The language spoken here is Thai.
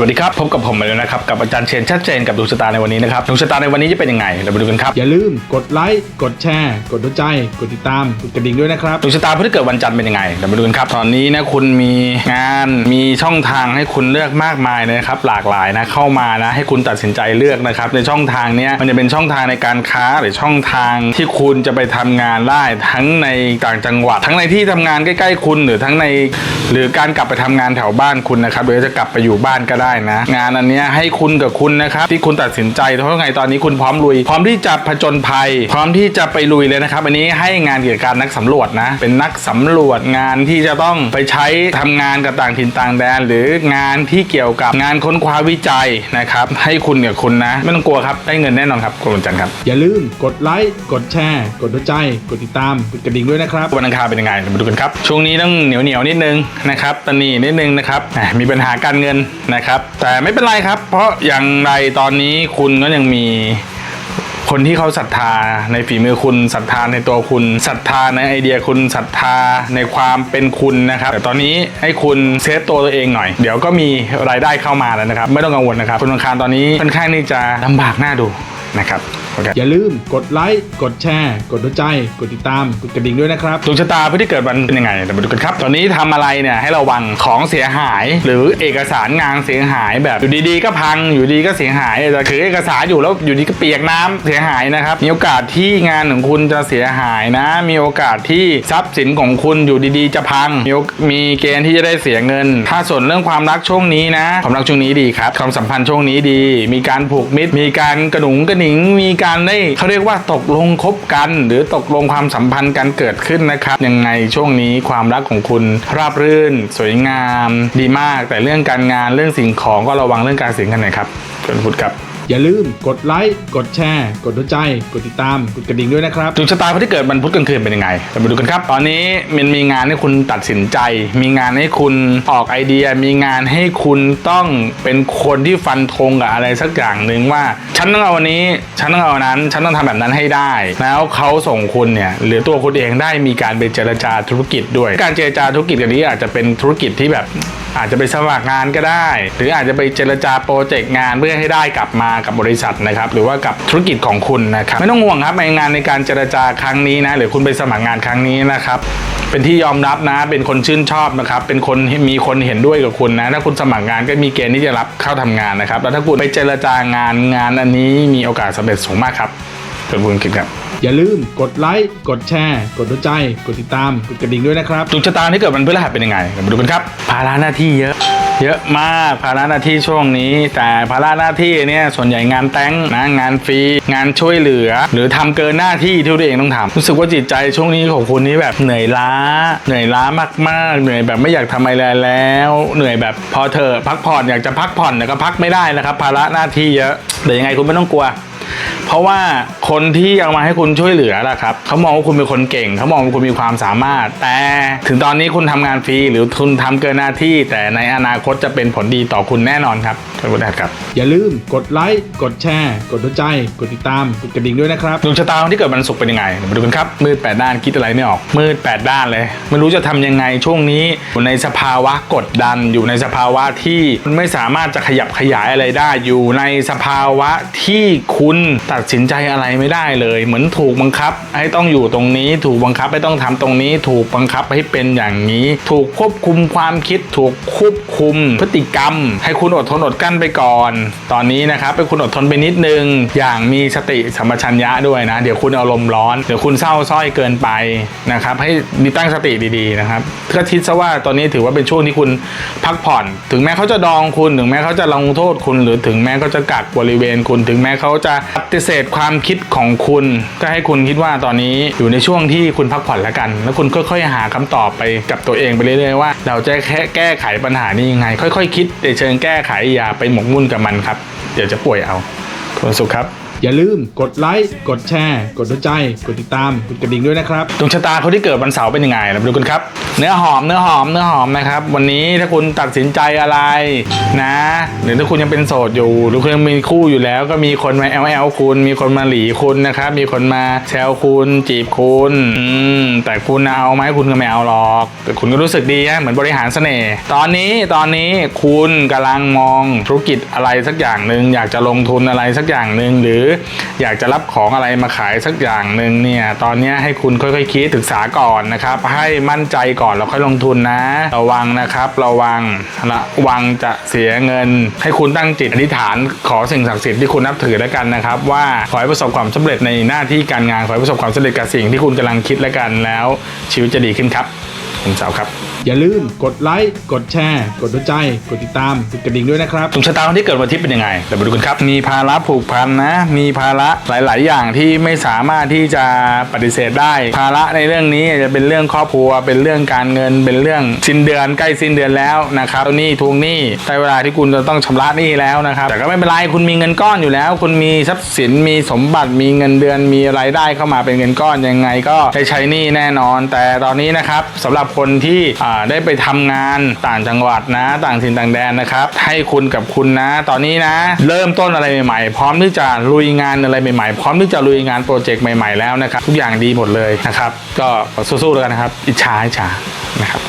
วัสดีครับ พบกับผมมาแล้วนะครับ กับอาจารย์เชนชัดเจนกับดวงชะตาในวันนี้นะครับดวงชะตาในวันนี้จะเป็นยังไงเรามาดูกันครับ อย่าลืมกดไลค์กดแชร์ กดหัวใจ กดติดตามกดกระดิ่งด้วยนะครับดวงชะตาผู้ที่เกิดวันจันทร์เป็นยังไงเรามาดูกันครับ ตอนนี้นะคุณมีงานมีช่องทางให้คุณเลือกมากมายเลยนะครับ หลากหลายนะเข้ามานะให้คุณตัดสินใจเลือกนะครับในช่องทางเนี้ยมันจะเป็นช่องทางในการค้าหรือช่องทางที่คุณจะไปทำงานได้ทั้งในต่างจังหวัด ทั้งในที่ทำงานใกล้ ๆ คุณหรือทั้งใน หรือการกลับไปทำงานแถวบ้านคุณนะครับหรือจะกลับไปอยู่บ้านก็ได้นะ งานอันเนี้ยให้คุณกับคุณนะครับ ที่คุณตัดสินใจเพราะไงตอนนี้คุณพร้อมลุย พร้อมที่จะผจญภัย พร้อมที่จะไปลุยเลยนะครับ อันนี้ให้งานเกี่ยวกับการนักสำรวจนะ เป็นนักสำรวจงานที่จะต้องไปใช้ทำงานกับต่างถิ่นต่างแดน หรืองานที่เกี่ยวกับงานค้นคว้าวิจัยนะครับ ให้คุณกับคุณนะ ไม่ต้องกลัวครับได้เงินแน่นอนครับคุณวันจันทร์ครับอย่าลืมกดไลค์กดแชร์ กดหัวใจ กดติดตามกดกระดิ่งด้วยนะครับวันอังคารเป็นยังไงเรามาดูกันครับช่วงนี้ต้องเหนียวเหนียวๆนิดนึงนะครับตอนนี้นิดนึงนะครับแหมมีปัญหาการเงินนะครับแต่ไม่เป็นไรครับ เพราะอย่างไรตอนนี้คุณก็ยังมีคนที่เขาศรัทธาในฝีมือคุณศรัทธาในตัวคุณศรัทธาในไอเดียคุณศรัทธาในความเป็นคุณนะครับ แต่ตอนนี้ให้คุณเซฟตัวตัวเองหน่อย เดี๋ยวก็มีรายได้เข้ามาแล้วนะครับ ไม่ต้องกังวลนะครับคุณอังคารตอนนี้ค่อนข้างที่จะลำบากหน้าดูนะครับ โอเคอย่าลืมกดไลค์กดแชร์ กดหัวใจ กดติดตามกดกระดิ่งด้วยนะครับดวงชะตาผู้ที่เกิดวันเป็นยังไงเดี๋ยวมาดูกันครับ ตอนนี้ทำอะไรเนี่ยให้ระวังของเสียหาย หรือเอกสารงานเสียหายแบบอยู่ดีๆ ก็พังอยู่ดีก็เสียหายแต่ถือเอกสารอยู่แล้วอยู่ดีก็เปียกน้ำเสียหายนะครับมีโอกาสที่งานของคุณจะเสียหายนะ มีโอกาสที่ทรัพย์สินของคุณอยู่ดีๆ จะพัง มีโอมีเกณฑ์ที่จะได้เสียเงิน ถ้าส่วนเรื่องความรักช่วงนี้นะความรักช่วงนี้ดีครับความสัมพันธ์ช่วงนี้ดี มีการผูกมิตร มีการกระหนุงกระหนิงมีการได้เขาเรียกว่าตกลงคบกัน หรือตกลงความสัมพันธ์กันเกิดขึ้นนะครับ ยังไงช่วงนี้ความรักของคุณราบรื่น สวยงาม ดีมากแต่เรื่องการงานเรื่องสิ่งของก็ระวังเรื่องการเสียเงินหน่อยครับคุณพุดครับ อย่าลืมกดไลค์กดแชร์ กดหัวใจ กดติดตามกดกระดิ่งด้วยนะครับดวงชะตาคนที่เกิดวันพุธกลางคืนเป็นยังไงเรามาดูกันครับ ตอนนี้มันมีงานให้คุณตัดสินใจ มีงานให้คุณออกไอเดีย มีงานให้คุณต้องเป็นคนที่ฟันธงกับอะไรสักอย่างหนึ่งว่า ฉันต้องเอาวันนี้ ฉันต้องเอาอันนั้น ฉันต้องทำแบบนั้นให้ได้ แล้วเขาส่งคุณเนี่ยหรือตัวคุณเองได้มีการไปเจรจาธุรกิจด้วย การเจรจาธุรกิจอันนี้อาจจะเป็นธุรกิจที่แบบอาจจะไปสมัครงานก็ได้ หรืออาจจะไปเจรจาโปรเจกต์งานเพื่อให้ได้กลับมากับบริษัทนะครับหรือว่ากับธุรกิจของคุณนะครับไม่ต้องห่วงครับในงานในการเจรจาครั้งนี้นะหรือคุณไปสมัครงานครั้งนี้นะครับเป็นที่ยอมรับนะ เป็นคนชื่นชอบนะครับ เป็นคนมีคนเห็นด้วยกับคุณนะ ถ้าคุณสมัครงานก็มีเกณฑ์ที่จะรับเข้าทำงานนะครับ แล้วถ้าคุณไปเจรจางานงานอันนี้มีโอกาสสำเร็จสูงมากครับเป็นบุญคิดครับ อย่าลืมกดไลค์ กดแชร์ กดหัวใจ กดติดตาม กดกระดิ่งด้วยนะครับดวงชะตาที่เกิดวันพฤหัสเป็นยังไงเดี๋ยวมาดูกันครับ ภาระหน้าที่เยอะ เยอะมากภาระหน้าที่ช่วงนี้ แต่ภาระหน้าที่เนี่ยส่วนใหญ่งานแต่งนะงานฟรี งานช่วยเหลือ หรือทำเกินหน้าที่ที่ตัวเองต้องทำรู้สึกว่าจิตใจช่วงนี้ของคุณนี่แบบเหนื่อยล้า เหนื่อยล้ามากๆ เหนื่อยแบบไม่อยากทำอะไรแล้ว เหนื่อยแบบพอเธอะพักผ่อนอยากจะพักผ่อนแต่ก็พักไม่ได้นะครับภาระหน้าที่เยอะแต่ยังไงคุณไม่ต้องกลัว เพราะว่าคนที่เอามาให้คุณช่วยเหลือล่ะครับเขามองว่าคุณเป็นคนเก่งเขามองว่าคุณมีความสามารถ แต่ถึงตอนนี้คุณทำงานฟรีหรือคุณทำเกินหน้าที่ แต่ในอนาคตจะเป็นผลดีต่อคุณแน่นอนครับท่านผู้ชมครับ อย่าลืมกดไลค์กดแชร์ กดหัวใจ กดติดตามกดกระดิ่งด้วยนะครับดวงชะตาคนที่เกิดวันศุกร์เป็นยังไงเดี๋ยวมาดูกันครับมืดแปดด้านคิดอะไรไม่ออกมืดแปดด้านเลยไม่รู้จะทำยังไงช่วงนี้อยู่ในสภาวะกดดันอยู่ในสภาวะที่มันไม่สามารถจะขยับขยายอะไรได้อยู่ในสภาวะที่คุณตัดดสินใจอะไรไม่ได้เลย เหมือนถูกบังคับ ให้ต้องอยู่ตรงนี้ ถูกบังคับให้ต้องทำตรงนี้ ถูกบังคับให้เป็นอย่างนี้ ถูกควบคุมความคิด ถูกควบคุม พฤติกรรม ให้คุณอดทนอดกลั้นไปก่อน ตอนนี้นะครับให้คุณอดทนไปนิดนึง อย่างมีสติสัมปชัญญะด้วยนะ เดี๋ยวคุณอารมณ์ร้อน เดี๋ยวคุณเศร้าส้อยเกินไปนะครับ ให้มีตั้งสติดีๆนะครับก็คิดซะว่าตอนนี้ถือว่าเป็นช่วงที่คุณพักผ่อน ถึงแม้เขาจะดองคุณ ถึงแม้เขาจะลงโทษคุณ หรือถึงแม้เขาจะกักบริเวณคุณ ถึงแม้เขาจะปฏิเสธความคิดของคุณ ก็ให้คุณคิดว่าตอนนี้อยู่ในช่วงที่คุณพักผ่อนแล้วกัน แล้วคุณค่อยๆหาคำตอบไปกับตัวเองไปเรื่อยๆว่า เราจะแค่แก้ไขปัญหานี้ยังไง ค่อยๆ คิดแต่เชิงแก้ไขอย่าไปหมกมุ่นกับมันครับ เดี๋ยวจะป่วยเอาคุณสุขครับ อย่าลืมกดไลค์กดแชร์ กดหัวใจ กดติดตามกดกระดิ่งด้วยนะครับดวงชะตาคนที่เกิดวันเสาร์เป็นยังไงเราไปดูกันครับ เนื้อหอมเนื้อหอมเนื้อหอมนะครับ วันนี้ถ้าคุณตัดสินใจอะไรนะหรือถ้าคุณยังเป็นโสดอยู่ หรือคุณยังมีคู่อยู่แล้ว ก็มีคนมาแอลแอลคุณ มีคนมาหลีคุณนะครับมีคนมาแซวคุณจีบคุณอืมแต่คุณเอาไหมคุณก็ไม่เอาหรอก แต่คุณก็รู้สึกดีนะเหมือนบริหารเสน่ห์ตอนนี้ตอนนี้คุณกำลังมองธุรกิจอะไรสักอย่างหนึ่งอยากจะลงทุนอะไรสักอย่างหนึ่งหรืออยากจะรับของอะไรมาขายสักอย่างหนึ่งเนี่ยตอนนี้ให้คุณค่อยๆคิดศึกษาก่อนนะครับ ให้มั่นใจก่อนแล้วค่อยลงทุนนะ ระวังนะครับระวังระวังจะเสียเงิน ให้คุณตั้งจิตอธิษฐานขอสิ่งศักดิ์สิทธิ์ที่คุณนับถือแล้วกันนะครับ ว่าขอให้ประสบความสำเร็จในหน้าที่การงานขอให้ประสบความสำเร็จกับสิ่งที่คุณกำลังคิดแล้วกันแล้วชีวิตจะดีขึ้นครับ คุณสาวครับ อย่าลืมกดไลค์ กดแชร์ กดหัวใจ กดติดตามกดกระดิ่งด้วยนะครับดวงชะตาคนที่เกิดวันอาทิตย์เป็นยังไงเดี๋ยวมาดูกันครับ มีภาระผูกพันนะ มีภาระหลาย ๆ อย่างที่ไม่สามารถที่จะปฏิเสธได้ ภาระในเรื่องนี้จะเป็นเรื่องครอบครัว เป็นเรื่องการเงิน เป็นเรื่องสิ้นเดือนใกล้สิ้นเดือนแล้วนะครับหนี้ทวงหนี้ได้เวลาที่คุณจะต้องชำระหนี้แล้วนะครับ แต่ก็ไม่เป็นไรคุณมีเงินก้อนอยู่แล้ว คุณมีทรัพย์สิน มีสมบัติ มีเงินเดือน มีรายได้เข้ามาเป็นเงินก้อนยังไง ก็ได้ใช้หนี้แน่นอน แต่ตอนนี้นะครับสำหรับคนที่ได้ไปทำงานต่างจังหวัดนะ ต่างถิ่นต่างแดนนะครับ ให้คุณกับคุณนะ ตอนนี้นะ เริ่มต้นอะไรใหม่ๆ พร้อมที่จะลุยงานอะไรใหม่ๆ พร้อมที่จะลุยงานโปรเจกต์ใหม่ๆแล้วนะครับ ทุกอย่างดีหมดเลยนะครับ ก็สู้ๆแล้วกันนะครับ อิจฉาอิจฉานะครับ